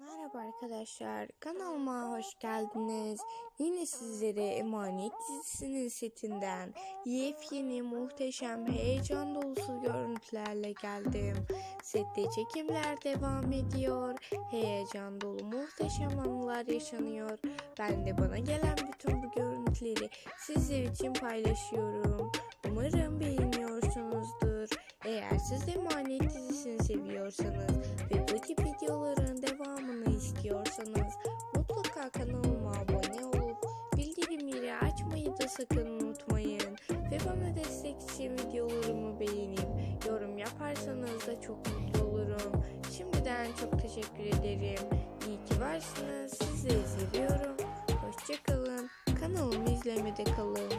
Merhaba arkadaşlar, kanalıma hoş geldiniz. Yine sizlere Emanet dizisinin setinden yepyeni, muhteşem, heyecan dolusu görüntülerle geldim. Sette çekimler devam ediyor. Heyecan dolu muhteşem anılar yaşanıyor. Ben de bana gelen bütün bu görüntüleri sizler için paylaşıyorum. Umarım beğeniyorsunuzdur. Eğer siz Emanet dizisini seviyorsanız ve bu tip videoların istiyorsanız mutlaka kanalıma abone olup bildirimleri açmayı da sakın unutmayın. Ve bana destek için videolarımı beğenip yorum yaparsanız da çok mutlu olurum. Şimdiden çok teşekkür ederim. İyi ki varsınız. Sizleri seviyorum. Hoşçakalın. Kanalımı izlemede kalın.